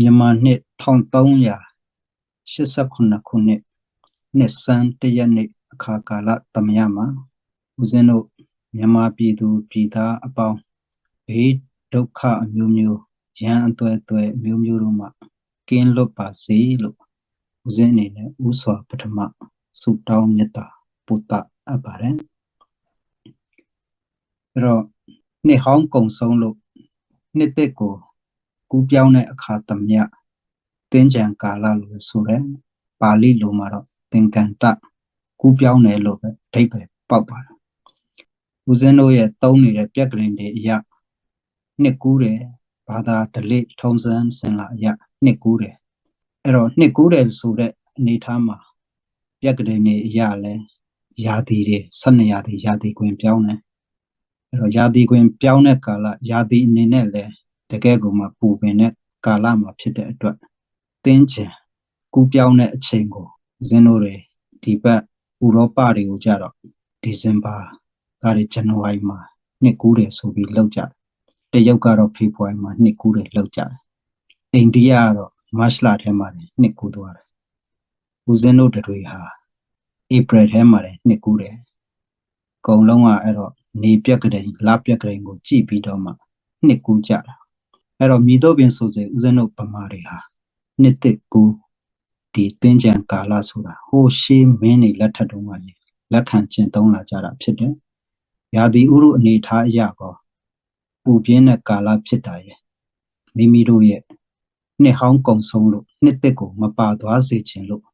မြန်မာနှစ်1389ခုနှစ်နှစ်စန်းတရက်နေ့အခါကာလသမယမှာဦးဇင်းတို့မြန်မာပြည်သူပြည်သားအပေါင်းဘေးဒုက္ခအမျိုးမျိုးရန်အသွဲသွဲအမျိုးမျိုးတို့မှကင်းလွတ်ပါစေလို့ဦးဇင်းအနေနဲ့ဥစွာပထမဆုတောင်းမေတ္တာပို့တာအပ်ပါတယ်အဲ့တော့နှစ်ဟောင်းကုံဆုံးလို့နှစ်သက်ကို ကူးပြောင်းတဲ့အခါသမယတင်းကြံကာလလို့ဆိုရဲပါဠိလိုမှာတော့သင်္ကန်တကူးပြောင်းတယ်လို့ပဲအဓိပ္ပာယ်ပေါက်ပါတယ်ဦးဇင်းတို့ရဲ့သုံးနေတဲ့ပြက်ကလေးတွေအရာနှစ်ကူးတယ်ဘာသာဓလေ့ထုံးစံစင်လာအရာနှစ်ကူးတယ်အဲ့တော့နှစ်ကူးတယ်ဆိုတဲ့အနေထားမှာပြက်ကလေးတွေအရာလဲယာတီတွေ12ရာတီယာတီခွင်ပြောင်းတယ်အဲ့တော့ယာတီခွင်ပြောင်းတဲ့ကာလယာတီအနေနဲ့လဲ တကယ်ကိုမှပူပင်တဲ့ကာလမှာဖြစ်တဲ့အတွက်တင်းချင်ကူးပြောင်းတဲ့အချိန်ကိုဇင်းတို့တွေဒီဘက်ဥရောပတွေကိုကြတော့ဒီဇင်ဘာကနေဇန်နဝါရီမှာနှစ်ကူးတယ်ဆိုပြီးလောက်ကြတယ်တရုတ်ကတော့ဖေဖော်ဝါရီမှာနှစ်ကူးတယ်လောက်ကြတယ်အိန္ဒိယကတော့မတ်လထဲမှာနှစ်ကူးသွားတယ်ဦးဇင်းတို့တွေဟာဧပြီထဲမှာနှစ်ကူးတယ်အကုန်လုံးကအဲ့တော့နေပြက်ကလေးလပြက်ကလေးကိုကြည့်ပြီးတော့မှနှစ်ကူးကြတာ အဲ့တော့မြည်တော့ပင်ဆိုစေဦးဇင်းတို့ဗမာတွေဟာနှစ်သက်ကူဒီတင်းကြံကာလဆိုတာဟိုရှေးမင်းတွေလက်ထက်တုန်းကလက်ခံကျင့်သုံးလာကြတာဖြစ်တယ်။ရာသီဥတုအနေထားအရကောပူပြင်းတဲ့ကာလဖြစ်တာရဲ့မိမိတို့ရဲ့နှစ်ဟောင်းကုံဆုံးလို့နှစ်သက်ကိုမပါသွားစေခြင်းလို့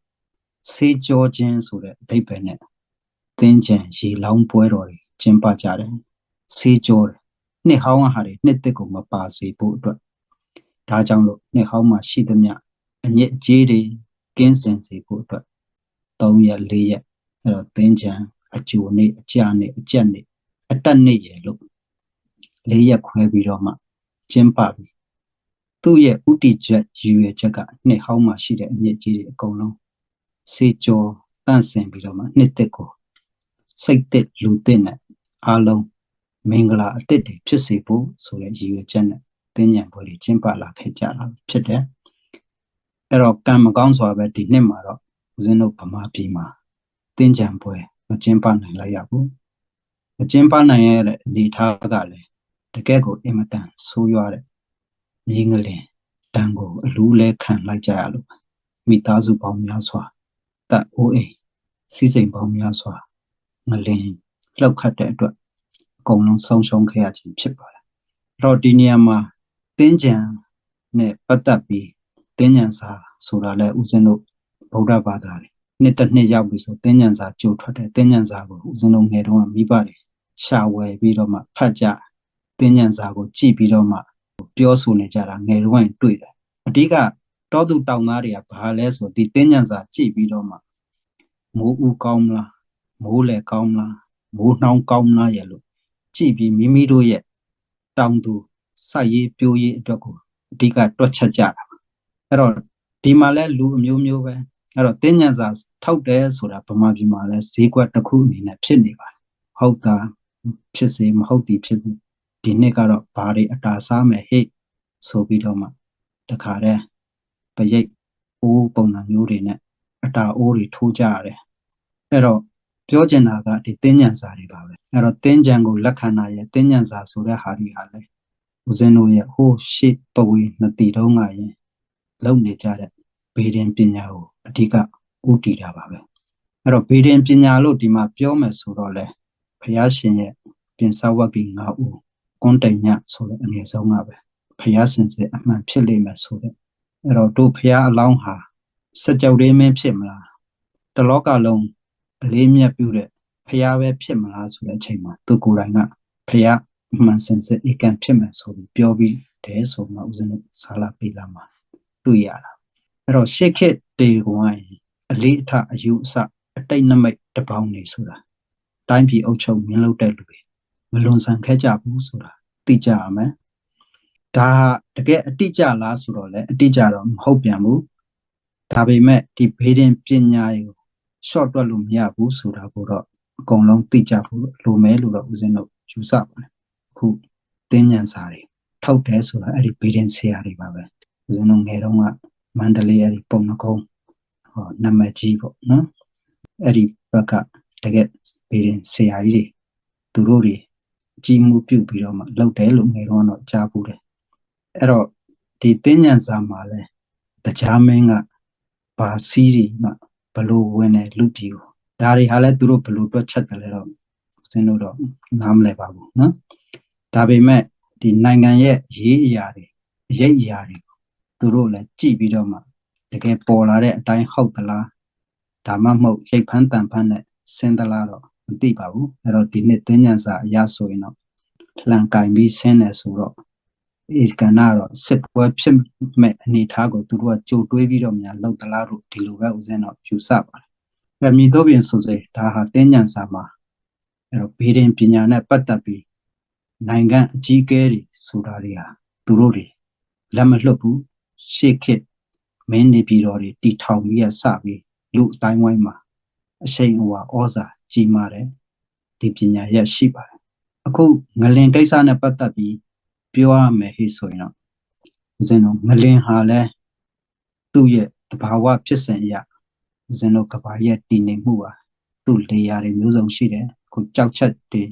ဆေးကြောခြင်းဆိုတဲ့အဓိပ္ပာယ်နဲ့တင်းကြံရေလောင်းပွဲတော်တွေကျင်းပကြတယ်။ဆေးကြောတယ် နှစ်ဟောင်းဟာတွေနှစ်သက်ကိုမပါစေဖို့အတွက်ဒါကြောင့်လို့နှစ်ဟောင်းမှာရှိသမျှအညစ်အကြေးတွေကင်းစင်စေဖို့အတွက်3ရက်4ရက်အဲ့တော့သင်္ကြန်အကျိုနေ့အကြနေ့အကြက်နေ့အတက်နေ့ရလို့၄ရက်ခွဲပြီးတော့မှကျင်းပပြီသူ့ရဲ့ဥတီချက်ရည်ရွယ်ချက်ကနှစ်ဟောင်းမှာရှိတဲ့အညစ်အကြေးတွေအကုန်လုံးစေကြောတန့်စင်ပြီးတော့မှနှစ်သက်ကိုစိတ်သက်လူသက်နဲ့အားလုံး မင်္ဂလာအသစ်တွေဖြစ်စေဖို့ဆိုတဲ့ရည်ရွယ်ချက်နဲ့တင်းညံပွဲတွေကျင်းပလာခဲ့ကြတာဖြစ်တယ်အဲ့တော့ကံမကောင်းစွာပဲဒီနှစ်မှာတော့ဦးဇင်းတို့ဗမာပြည်မှာတင်းကြံပွဲမကျင်းပနိုင်လိုက်ရဘူးမကျင်းပနိုင်ရတဲ့အနေထားကလည်းတကယ့်ကိုအင်မတန်ဆိုးရွားတဲ့မြေငလင်တန်ကိုအလူးလဲခံလိုက်ကြရလို့မိသားစုပေါင်းများစွာတပ်အိုးအိမ်စီးစိမ်ပေါင်းများစွာငလင်လှုပ်ခတ်တဲ့အတွက်အ ကုန်လုံးဆုံးရှုံးခဲ့ရခြင်းဖြစ်ပါတယ်အဲ့တော့ဒီနေရာမှာတင်းကြံနဲ့ပတ်သက်ပြီးတင်းညံစာဆိုတာလဲဦးဇင်းတို့ဗုဒ္ဓဘာသာတွေနှစ်တစ်နှစ်ရောက်ပြီဆိုတင်းညံစာကြိုထွက်တယ်တင်းညံစာကိုဦးဇင်းတို့ငယ်တုန်းကမိဘတွေရှာဝယ်ပြီးတော့မှဖတ်ကြတင်းညံစာကိုကြည့်ပြီးတော့မှပြောဆိုနေကြတာငယ်တုန်းကတွေ့တယ်အဓိကတောသူတောင်သားတွေကဘာလဲဆိုဒီတင်းညံစာကြည့်ပြီးတော့မှမိုးဦးကောင်းမလားမိုးလေကောင်းမလားမိုးနှောင်းကောင်းမလားရဲ့လို့ ကြည့်ပြီးမိမိတို့ရဲ့တောင်သူစိုက်ရေးပြိုးရေးအတွက်ကိုအဓိကတွက်ချက်ကြတာအဲ့တော့ဒီမှာလဲလူအမျိုးမျိုးပဲအဲ့တော့တင်းညံစာထောက်တယ်ဆိုတာဗမာပြည်မှာလဲဈေးကွက်တစ်ခုအနေနဲ့ဖြစ်နေပါတယ်ဟုတ်တာဖြစ်စေမဟုတ်ဒီဖြစ်ဒီနှစ်ကတော့ဘာတွေအတာစားမယ်ဟိဆိုပြီးတော့မှတခါတည်းပရိတ်အိုးပုံစံမျိုးတွေနဲ့အတာအိုးတွေထိုးကြရတယ်အဲ့တော့ ပြောချင်တာကဒီတင်းညံစာတွေပါပဲအဲ့တော့တင်းကြံကိုလက်ခံတာရဲ့တင်းညံစာဆိုတဲ့ဟာတွေဟာလဲဦးဇင်းတို့ရဲ့ဟိုးရှေ့ပဝေနှစ်တီတုံးကရင်လုံနေကြတဲ့ဘေဒင်ပညာကိုအဓိကဥတည်တာပါပဲအဲ့တော့ဘေဒင်ပညာလို့ဒီမှာပြောမယ်ဆိုတော့လေဘုရားရှင်ရဲ့ပြင်စဝတ်ကြီး၅ဦးကွန်တိန်ညဆိုတဲ့အငယ်ဆုံးကပဲဘုရားရှင်စေအမှန်ဖြစ်လိမ့်မယ်ဆိုတဲ့အဲ့တော့တို့ဘုရားအလောင်းဟာစကြဝဠာမင်းဖြစ်မလားတလောကလုံး အလေးမြတ်ပြုတဲ့ဖះပဲဖြစ်မလားဆိုတဲ့အချိန်မှာသူကိုယ်တိုင်ကဖះမှန်စင်စစ်ဧကန်ဖြစ်မယ်ဆိုပြီးပြောပြီးတယ်ဆိုမှဦးဇင်းတို့ဆာလာပေလာမှာတွေ့ရတာအဲ့တော့ရှေ့ခေတ်တေကွန်အလေးအထအယူအဆအတိတ်နမိတ်တပေါင်းနေဆိုတာတိုင်းပြည်အုပ်ချုပ်မင်းလုပ်တဲ့လူတွေမလွန်ဆန်ခဲ့ကြဘူးဆိုတာသိကြရမယ်ဒါတကယ်အတိအကျလားဆိုတော့လည်းအတိအကျတော့မဟုတ်ပြန်ဘူးဒါပေမဲ့ဒီဘေးရင်ပညာကို short တွက်လို့မရဘူးဆိုတာကိုတော့အကုန်လုံးသိကြဖို့လိုမဲလို့တော့ဦးဇင်းတို့ယူဆပါတယ်အခုတင်းညံစာတွေထောက်တယ်ဆိုတာအဲ့ဒီဘေးရင်ဆရာတွေပါပဲဦးဇင်းတို့ငယ်တုန်းကမန္တလေးအဲ့ဒီပုံနှကုံးဟောနံပါတ်ကြီးပေါ့နော်အဲ့ဒီဘက်ကတကယ်ဗီရင်ဆရာကြီးတွေသူတို့တွေကြီးမှုပြုတ်ပြီးတော့မှလောက်တယ်လို့ငယ်တော့တော့ကြားဘူးတယ်အဲ့တော့ဒီတင်းညံစာမှာလဲတရားမင်းကဘာစီးတွေမှ ဘလို့ဝင်တယ်လူပြည်ကိုဒါတွေဟာလဲသူတို့ဘလို့တွက်ချက်တယ်လဲတော့ဦးဇင်းတို့တော့နားမလဲပါဘူးနော်ဒါပေမဲ့ဒီနိုင်ငံရဲ့ရေးအရာတွေအရေးအရာတွေသူတို့လည်းကြည့်ပြီးတော့မှတကယ်ပေါ်လာတဲ့အတိုင်းဟုတ်သလားဒါမှမဟုတ်ရိတ်ဖန်းတန်ဖန်းနဲ့စင်းသလားတော့မသိပါဘူးအဲ့တော့ဒီနှစ်သင်္ညန်စာအရာဆိုရင်တော့လှန်ကင်ပြီးဆင်းတယ်ဆိုတော့ ဧကနာတော့စစ်ပွဲဖြစ်မဲ့အနေအထားကိုသူတို့ကကြိုတွေးပြီးတော့များလောက်သလားလို့ဒီလိုပဲဦးဇင်းတော့ယူဆပါတယ်။အမိတော့ပြင်ဆိုစေဒါဟာသင်္ညန်စာမှာအဲ့တော့ဘေးရင်ပညာနဲ့ပတ်သက်ပြီးနိုင်ငံအကြီးအကဲတွေဆိုတာတွေဟာသူတို့တွေလက်မလွတ်ဘူးရှေ့ခေတ်မင်းနေပြည်တော်တွေတီထောင်ပြီးရစပြီးလူအတိုင်းဝိုင်းမှာအရှိန်အဝါဩဇာကြီးမားတယ်ဒီပညာရက်ရှိပါတယ်အခုငလင်ကိစ္စနဲ့ပတ်သက်ပြီး ပြောရမယ်ဟိဆိုရင်တော့ဦးဇင်းတို့ငလင်ဟာလဲသူ့ရဲ့တဘာဝဖြစ်စဉ်အရဦးဇင်းတို့ကဘာရဲ့တည်နေမှုပါသူ့လေယာတွေမျိုးစုံရှိတယ်ခုကြောက်ချက်တွေ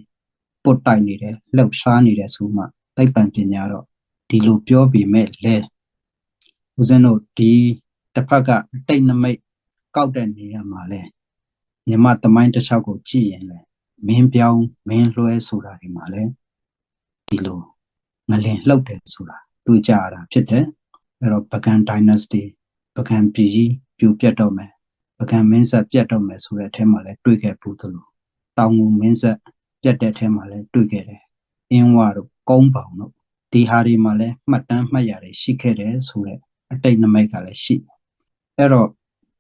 ပုတ်တိုက်နေတယ်လှုပ်ရှားနေတယ်ဆိုမှသိပ္ပံပညာတော့ဒီလိုပြောပြီးမဲ့လဲဦးဇင်းတို့ဒီတစ်ဖက်ကအတိတ်နမိတ်ကောက်တဲ့နေရာမှာလဲမြမသမိုင်းတစ်လျှောက်ကိုကြည့်ရင်လဲမင်းပြောင်းမင်းလွှဲဆိုတာဒီမှာလဲဒီလို ငလင်လှုပ်တယ်ဆိုတာတွေ့ကြရတာဖြစ်တယ်အဲ့တော့ပကံ dynasty ပကံပြည်ကြီးပြိုပြတ်တော့မယ်ပကံမင်းဆက်ပြတ်တော့မယ်ဆိုတဲ့အထက်မှာလဲတွေ့ခဲ့ဘူးသလိုတောင်ငူမင်းဆက်ပြတ်တဲ့အထက်မှာလဲတွေ့ခဲ့တယ်အင်းဝတို့ကုန်းပေါင်တို့ဒီဟာတွေမှာလဲမှတ်တမ်းမှတ်ရတွေရှိခဲ့တယ်ဆိုတဲ့အတိတ်နမိတ်ကလည်းရှိအဲ့တော့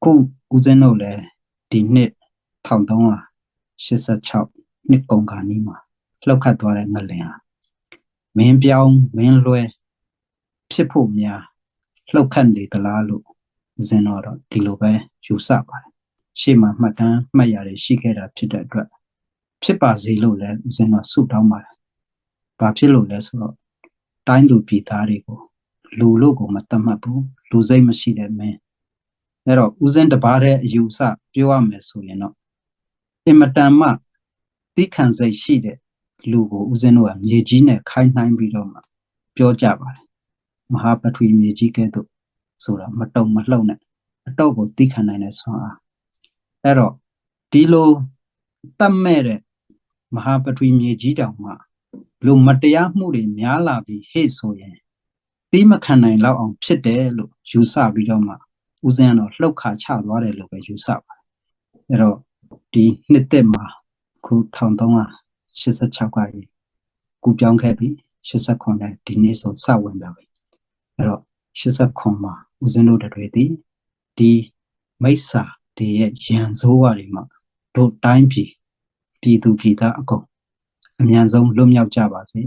ခုဦးဇင်းတို့လည်းဒီနှစ်1386နှစ်ကုန်ခါနီးမှာလှုပ်ခတ်သွားတဲ့ငလင်ဟာ မင်းပြောင်းမင်းလွဲဖြစ်ဖို့များလှုပ်ခတ်နေသလားလို့ဦးဇင်းတော်တော့ဒီလိုပဲယူဆပါတယ်ရှေ့မှာမှတ်တမ်းမှတ်ရတွေရှိခဲ့တာဖြစ်တဲ့အတွက်ဖြစ်ပါစေလို့လည်းဦးဇင်းတော်ဆုတောင်းပါတယ်ဘာဖြစ်လို့လဲဆိုတော့တိုင်းသူပြည်သားတွေကိုလူလို့ကိုမတတ်မှတ်ဘူးလူစိတ်မရှိတဲ့မင်းအဲ့တော့ဦးဇင်းတပါးတဲ့အယူဆပြောရမယ်ဆိုရင်တော့အင်မတန်မှသိခံစိတ်ရှိတဲ့ လူကိုဦးဇင်းတို့ကမြေကြီးနဲ့ခိုင်းနှိုင်းပြီးတော့မှပြောကြပါတယ်မဟာပထဝီမြေကြီးကဲ့သို့ဆိုတာမတုံမလှုပ်နဲ့အတော့ကိုသိခံနိုင်တဲ့ဆွမ်းအားအဲ့တော့ဒီလိုတတ်မဲ့တဲ့မဟာပထဝီမြေကြီးတောင်မှလူမတရားမှုတွေများလာပြီးဟေ့ဆိုရင်သိမခံနိုင်လောက်အောင်ဖြစ်တယ်လို့ယူဆပြီးတော့မှဦးဇင်းကတော့လှုပ်ခါချသွားတယ်လို့ပဲယူဆပါတယ်အဲ့တော့ဒီနှစ်သက်မှာခု 1386ကကြီးကူပြောင်းခဲ့ပြီး89နဲ့ဒီနေ့ဆိုစဝင်ပါပြီအဲ့တော့89မှာဦးဇင်းတို့တွေဒီဒီမိစ္ဆာတွေရဲ့ရန်စိုးဝါတွေမှာတို့တိုင်းပြည်ပြည်သူပြည်သားအကုန်အမြန်ဆုံးလွတ်မြောက်ကြပါစေ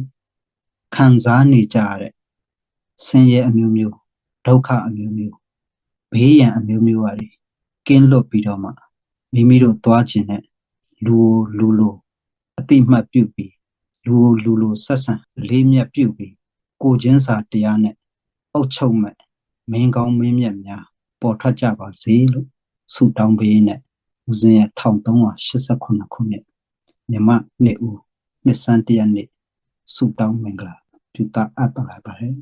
ခံစားနေကြရတဲ့ဆင်းရဲအမျိုးမျိုးဒုက္ခအမျိုးမျိုးဘေးရန်အမျိုးမျိုးဟာတွေကင်းလွတ်ပြီးတော့မှမိမိတို့သွားခြင်းနဲ့လူလူလို အတိမတ်ပြုပြီးလူလူလိုဆက်ဆံလေးမြတ်ပြုပြီးကိုချင်းစာတရားနဲ့အုတ်ချုပ်မဲ့မင်းကောင်းမင်းမြတ်များပေါ်ထွက်ကြပါစေလို့ဆုတောင်းပေးနဲ့ဦးဇင်းရဲ့1389ခုနှစ်မြမနှစ်ဦးနှစ်စန်းတရနှစ်ဆုတောင်းမင်္ဂလာပြုတာအပ်ပါပါတယ်